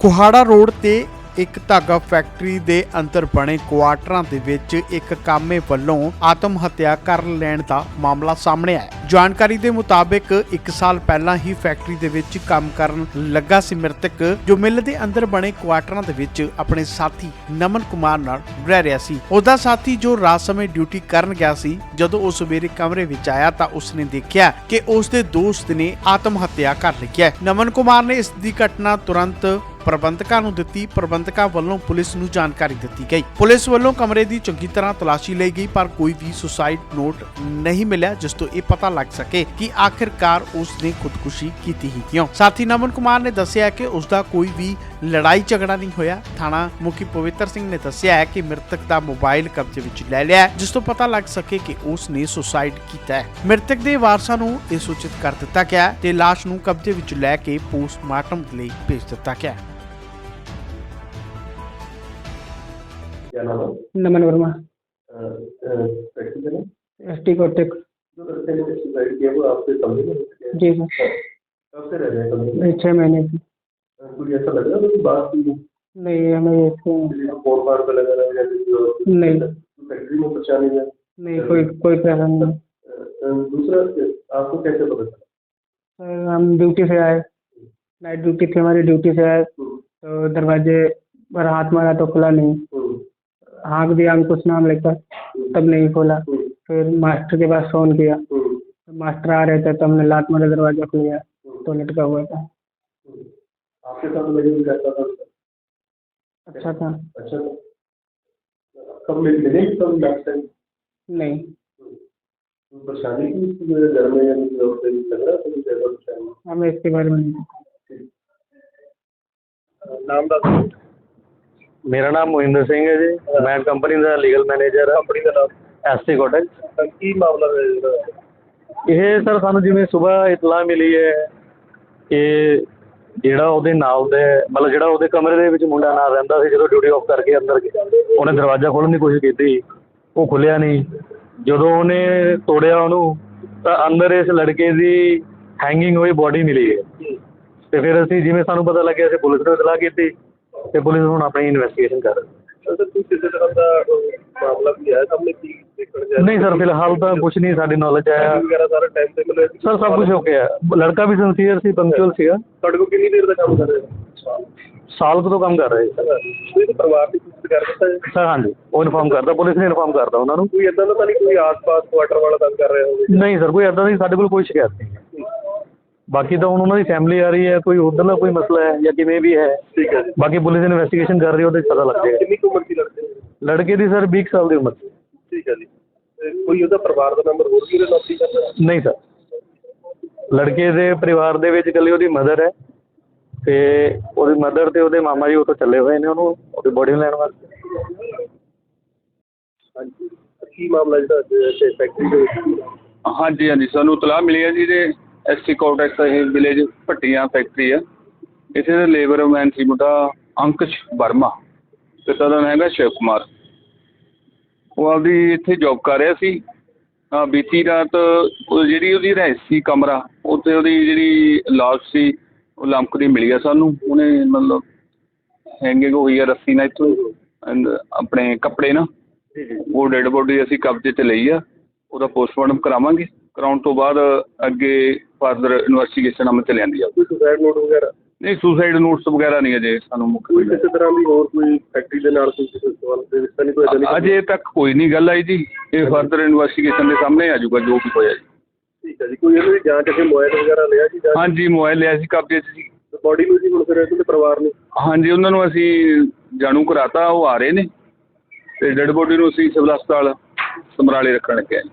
ਕੁਹਾੜਾ ਰੋਡ ਤੇ ਇੱਕ ਧਾਗਾ ਫੈਕਟਰੀ ਦੇ ਅੰਦਰ ਬਣੇ ਕੁਆਟਰਾਂ ਦੇ ਵਿੱਚ ਇੱਕ ਕਾਮੇ ਵੱਲੋਂ ਆਤਮ ਹੱਤਿਆ ਕਰ ਲੈਣ ਦਾ ਮਾਮਲਾ ਸਾਹਮਣੇ ਆਇਆ। ਜਾਣਕਾਰੀ ਦੇ ਮੁਤਾਬਕ 1 ਸਾਲ ਪਹਿਲਾਂ ਹੀ ਫੈਕਟਰੀ ਦੇ ਵਿੱਚ ਕੰਮ ਕਰਨ ਲੱਗਾ ਸੀ ਮ੍ਰਿਤਕ, ਜੋ ਮਿੱਲ ਦੇ ਅੰਦਰ ਬਣੇ ਕੁਆਟਰਾਂ ਦੇ ਵਿੱਚ ਆਪਣੇ ਸਾਥੀ ਨਮਨ ਕੁਮਾਰ ਨਾਲ ਰਹਿ ਰਿਹਾ ਸੀ। ਉਹਦਾ ਸਾਥੀ ਜੋ ਰਾਤ ਸਮੇਂ ਡਿਊਟੀ ਕਰਨ ਗਿਆ ਸੀ, ਜਦੋਂ ਉਹ ਸਵੇਰੇ ਕਮਰੇ ਵਿੱਚ ਆਇਆ ਤਾਂ ਉਸਨੇ ਦੇਖਿਆ ਕਿ ਉਸ ਦੇ ਦੋਸਤ ਨੇ ਆਤਮ ਹੱਤਿਆ ਕਰ ਲਈ ਹੈ। ਨਮਨ ਕੁਮਾਰ ਨੇ ਇਸ ਦੀ ਘਟਨਾ ਤੁਰੰਤ ਪ੍ਰਬੰਧਕਾਂ ਨੂੰ ਦਿੱਤੀ, ਪ੍ਰਬੰਧਕਾਂ ਵੱਲੋਂ ਪੁਲਿਸ ਨੂੰ ਜਾਣਕਾਰੀ ਦਿੱਤੀ ਗਈ। ਪੁਲਿਸ ਵੱਲੋਂ ਕਮਰੇ ਦੀ ਚੰਗੀ ਤਰ੍ਹਾਂ ਤਲਾਸ਼ੀ ਲਈ ਗਈ, ਪਰ ਕੋਈ ਵੀ ਸੁਸਾਈਡ ਨੋਟ ਨਹੀਂ ਮਿਲਿਆ, ਜਿਸ ਤੋਂ ਇਹ ਪਤਾ ਲੱਗ ਸਕੇ ਕਿ ਆਖਿਰਕਾਰ ਉਸ ਨੇ ਖੁਦਕੁਸ਼ੀ ਕੀਤੀ ਹੀ ਕਿਉਂ। ਸਾਥੀ ਨਮਨ ਕੁਮਾਰ ਨੇ ਦੱਸਿਆ ਕਿ ਉਸ ਦਾ ਕੋਈ ਵੀ ਲੜਾਈ ਝਗੜਾ ਨਹੀਂ ਹੋਇਆ। ਥਾਣਾ ਮੁਖੀ ਪਵਿੱਤਰ ਸਿੰਘ ਨੇ ਦੱਸਿਆ ਹੈ ਕਿ ਮ੍ਰਿਤਕ ਦਾ ਮੋਬਾਈਲ ਕਬਜ਼ੇ ਵਿੱਚ ਲੈ ਲਿਆ ਜਿਸ ਤੋਂ ਪਤਾ ਲੱਗ ਸਕੇ ਕਿ ਉਸ ਨੇ ਸੁਸਾਈਡ ਕੀਤਾ ਹੈ। ਮ੍ਰਿਤਕ ਦੇ ਵਾਰਸਾਂ ਨੂੰ ਇਹ ਸੂਚਿਤ ਕਰ ਦਿੱਤਾ ਗਿਆ ਤੇ ਲਾਸ਼ ਨੂੰ ਕਬਜ਼ੇ ਵਿੱਚ ਲੈ ਕੇ ਪੋਸਟਮਾਰਟਮ ਲਈ ਭੇਜ ਦਿੱਤਾ ਗਿਆ क्या नाम है? Naman Verma. S T Kotak. जो सर। से छः महीने की कुछ ऐसा लग रहा है बात नहीं हमें फ़ोन पे लगा रहा है नहीं। फैक्ट्री में परेशानी है। नहीं कोई कोई प्रॉब्लम नहीं दूसरा आपको कैसे पता चला? सर हम ड्यूटी से आए। नाइट ड्यूटी थी हमारी ड्यूटी से आए। हम्म, तो दरवाजे पर हाथ मारा तो खुला नहीं। हाँक दिया हम कुछ नाम लेकर तब नहीं खोला। फिर मास्टर के पास फ़ोन किया। तो मास्टर आ रहे थे तो हमने लात मारे दरवाज़ा खुल गया तो लटका हुआ था। अच्छा था। नहीं। हमें इसके बारे में नहीं नाम ਮੇਰਾ ਨਾਮ ਮੋਹਿੰਦਰ ਸਿੰਘ ਹੈ ਜੀ। ਮੈਂ ਕੰਪਨੀ ਦਾ ਲੀਗਲ ਮੈਨੇਜਰ ਹਾਂ। ਕੰਪਨੀ ਦਾ ਨਾਮ? ਐਸਟੀ ਕੋਟਕ ਕੀ ਮਾਮਲਾ ਹੈ ਇਹ ਸਰ ਸਾਨੂੰ ਜਿਵੇਂ ਸਵੇਰ ਇਤਲਾਹ ਮਿਲੀ ਹੈ ਕਿ ਜਿਹੜਾ ਉਹਦੇ ਨਾਲ ਦੇ ਮਤਲਬ ਜਿਹੜਾ ਉਹਦੇ ਕਮਰੇ ਦੇ ਵਿੱਚ ਮੁੰਡਾ ਨਾਲ ਰਹਿੰਦਾ ਸੀ ਜਦੋਂ ਡਿਊਟੀ ਆਫ ਕਰਕੇ ਅੰਦਰ ਗਿਆ ਉਹਨੇ ਦਰਵਾਜ਼ਾ ਖੋਲ੍ਹਣ ਦੀ ਕੋਸ਼ਿਸ਼ ਕੀਤੀ। ਉਹ ਖੁੱਲਿਆ ਨਹੀਂ। ਜਦੋਂ ਉਹਨੇ ਤੋੜਿਆ ਉਹਨੂੰ ਤਾਂ ਅੰਦਰ ਇਸ ਲੜਕੇ ਦੀ ਹੈਂਗਿੰਗ ਹੋਈ ਬੋਡੀ ਮਿਲੀ ਹੈ। ਤੇ ਫਿਰ ਅਸੀਂ ਜਿਵੇਂ ਸਾਨੂੰ ਪਤਾ ਲੱਗਿਆ ਅਸੀਂ ਪੁਲਿਸ ਨੂੰ ਇਤਲਾਹ ਕੀਤੀ। ਤੇ ਪੁਲਿਸ ਹੁਣ ਆਪਣੀ ਇਨਵੈਸਟੀਗੇਸ਼ਨ ਕਰ ਰਹੀ ਹੈ। ਅਸਲ ਤੁਸੀਂ ਕਿਸੇ ਤਰ੍ਹਾਂ ਦਾ ਅਹ, ਮਾਮਲਾ ਵੀ ਆਇਆ? ਸਾਹਮਣੇ ਕੀ ਦੇਖਣ ਜਾ ਨਹੀਂ ਸਰ ਫਿਲਹਾਲ ਤਾਂ ਕੁਝ ਨਹੀਂ ਸਾਡੀ ਨੌਲੇਜ ਆਇਆ। ਵਗੈਰਾ ਸਾਰਾ ਟਾਈਮ ਤੇ ਮਿਲਿਆ ਸੀ? ਸਰ ਸਭ ਕੁਝ ਹੋ। ਗਿਆ ਲੜਕਾ ਵੀ ਸਿੰਸੀਅਰ ਸੀ ਪੰਕਚੁਅਲ ਸੀਗਾ। ਤੁਹਾਡੇ ਕੋਲ ਕਿੰਨੀ ਦੇਰ ਦਾ ਕੰਮ ਕਰ ਰਹੇ ਹੋ? ਸਾਲ ਕੁ ਤੋਂ ਕੰਮ ਕਰ ਰਹੇ ਸੀ। ਕੋਈ ਪਰਿਵਾਰ ਦੀ ਕੁਝ ਕਰ ਦਿੱਤਾ ਹੈ? ਸਰ ਹਾਂਜੀ। ਉਹ ਇਨਫਾਰਮ ਕਰਦਾ ਪੁਲਿਸ ਨੇ ਇਨਫਾਰਮ ਕਰਦਾ ਉਹਨਾਂ ਨੂੰ। ਕੋਈ ਇਦਾਂ ਦਾ ਤਾਂ ਨਹੀਂ ਕੋਈ ਆਸ-ਪਾਸ ਕੁਆਟਰ ਵਾਲਾ ਤੰਗ ਕਰ ਰਿਹਾ ਹੋਵੇ ਨਹੀਂ ਸਰ ਕੋਈ ਐਦਾਂ ਦੀ ਸਾਡੇ ਕੋਲ ਕੋਈ ਸ਼ਿਕਾਇਤ ਨਹੀਂ ਬਾਕੀ ਤਾਂ ਹੁਣ ਉਹਨਾਂ ਦੀ ਫੈਮਿਲੀ ਆ ਰਹੀ ਹੈ ਕੋਈ ਉੱਧਰਲਾ ਕੋਈ ਮਸਲਾ ਹੈ ਜਾਂ ਕਿਵੇਂ ਵੀ ਹੈ ਠੀਕ ਹੈ ਜੀ। ਬਾਕੀ ਪੁਲਿਸ ਇਨਵੈਸਟੀਗੇਸ਼ਨ ਕਰ ਰਹੀ ਹੈ ਉਹਦੇ 'ਚ ਪਤਾ ਲੱਗ ਜਾਏਗਾ। ਕਿੰਨੀ ਕੁ ਉਮਰ ਦੀ ਲੜਕੇ ਦੀ? ਲੜਕੇ ਦੀ ਸਰ 20 ਸਾਲ ਦੀ ਉਮਰ ਸੀ। ਠੀਕ ਹੈ ਜੀ। ਤੇ ਕੋਈ ਉਹਦਾ ਪਰਿਵਾਰ ਦਾ ਮੈਂਬਰ ਹੋਰ ਵੀ ਉਹਦੇ ਕਰਦਾ? ਨਹੀਂ ਸਰ। ਲੜਕੇ ਦੇ ਪਰਿਵਾਰ ਦੇ ਵਿੱਚ ਇਕੱਲੀ ਉਹਦੀ ਮਦਰ ਹੈ ਤੇ ਉਹਦੀ ਮਦਰ ਤੇ ਉਹਦੇ ਮਾਮਾ ਜੀ ਉੱਥੋਂ ਚੱਲੇ ਹੋਏ ਨੇ ਉਹਨੂੰ ਉਹਦੀ ਬੋਡੀ ਲੈਣ ਵਾਸਤੇ। ਹਾਂਜੀ। ਕੀ ਮਾਮਲਾ ਜਿਹੜਾ ਅੱਜ ਫੈਕਟਰੀ ਦੇ ਵਿੱਚ? ਹਾਂਜੀ ਹਾਂਜੀ। ਸਾਨੂੰ ਇਤਲਾਹ ਮਿਲੀ ਹੈ ਜੀ ਦੇ ਐਸਟੀ ਕੋਟੈਕਸ ਇਹ ਵਿਲੇਜ ਭੱਟੀਆਂ ਫੈਕਟਰੀ ਆ। ਇੱਥੇ ਦਾ ਲੇਬਰਮੈਨ ਸੀ ਮੁੰਡਾ ਅੰਕਸ਼ ਵਰਮਾ ਪਿਤਾ ਦਾ ਨਾਮ ਹੈਗਾ ਸ਼ਿਵ ਕੁਮਾਰ। ਉਹ ਆਪਦੀ ਇੱਥੇ ਜੌਬ ਕਰ ਰਿਹਾ ਸੀ। ਅਹ ਬੀਤੀ ਰਾਤ ਉਹ ਜਿਹੜੀ ਉਹਦੀ ਰਹਿ ਸੀ ਕਮਰਾ ਉੱਥੇ ਉਹਦੀ ਜਿਹੜੀ ਲਾਸ਼ ਸੀ, ਉਹ ਲੰਕਦੀ ਮਿਲੀ ਆ ਸਾਨੂੰ। ਉਹਨੇ ਮਤਲਬ ਹੈਂਗਿੰਗ ਹੋਈ ਆ ਰੱਸੀ ਨਾਲ ਇੱਥੋਂ ਆਪਣੇ ਕੱਪੜੇ ਨਾਲ ਉਹ ਡੈੱਡ ਬੋਡੀ ਅਸੀਂ ਕਬਜ਼ੇ 'ਚ ਲਈ ਆ। ਉਹਦਾ ਪੋਸਟਮਾਰਟਮ ਕਰਾਵਾਂਗੇ। ਕਰਾਉਣ ਤੋਂ ਬਾਅਦ ਅੱਗੇ ਫਰਦਰ ਇਨਵੈਸਟੀਗੇਸ਼ਨ ਅਮਲ ਚ ਲਿਆਂਦੀ ਆ ਕੋਈ ਸੁਸਾਈਡ ਨੋਟ ਵਗੈਰਾ? ਨਹੀਂ ਸੁਸਾਈਡ ਨੋਟਸ ਵਗੈਰਾ ਨਹੀਂ ਅਜੇ ਸਾਨੂੰ ਮੁੱਖ ਕੋਈ ਕਿਸੇ ਤਰ੍ਹਾਂ ਦੀ ਹੋਰ ਕੋਈ ਫੈਕਟਰੀ ਦੇ ਨਾਲ ਕੋਈ ਕਿਸੇ ਸਵਾਲ ਦੇ ਵਿੱਚ ਤਾਂ ਨਹੀਂ ਕੋਈ ਅਜੇ ਤੱਕ ਕੋਈ ਨਹੀਂ ਗੱਲ ਆਈ ਜੀ। ਇਹ ਫਰਦਰ ਇਨਵੈਸਟੀਗੇਸ਼ਨ ਦੇ ਸਾਹਮਣੇ ਆ ਜਾਊਗਾ ਜੋ ਵੀ ਹੋਇਆ ਜੀ। ਠੀਕ ਹੈ ਜੀ ਕੋਈ ਇਹਨਾਂ ਦੀ ਜਾਂਚ ਅਜੇ ਮੋਬਾਈਲ ਵਗੈਰਾ ਲਿਆ ਜੀ ਜਾਂ ਹਾਂਜੀ ਮੋਬਾਈਲ ਲਿਆ ਸੀ ਕਬਜ਼ੇ 'ਚ ਜੀ। ਬੋਡੀ ਨੂੰ ਜੀ ਹੁਣ ਫਿਰ ਇਹਦੇ ਪਰਿਵਾਰ ਨੂੰ? ਹਾਂਜੀ ਉਹਨਾਂ ਨੂੰ ਅਸੀਂ ਜਾਣੂ ਕਰਾਤਾ ਉਹ ਆ ਰਹੇ ਨੇ। ਤੇ ਡੈੱਡ ਬੋਡੀ ਨੂੰ ਅਸੀਂ ਸਿਵਲ ਹਸਪਤਾਲ ਸਮਰਾਲੇ ਰੱਖਣ ਲੱਗੇ ਜੀ।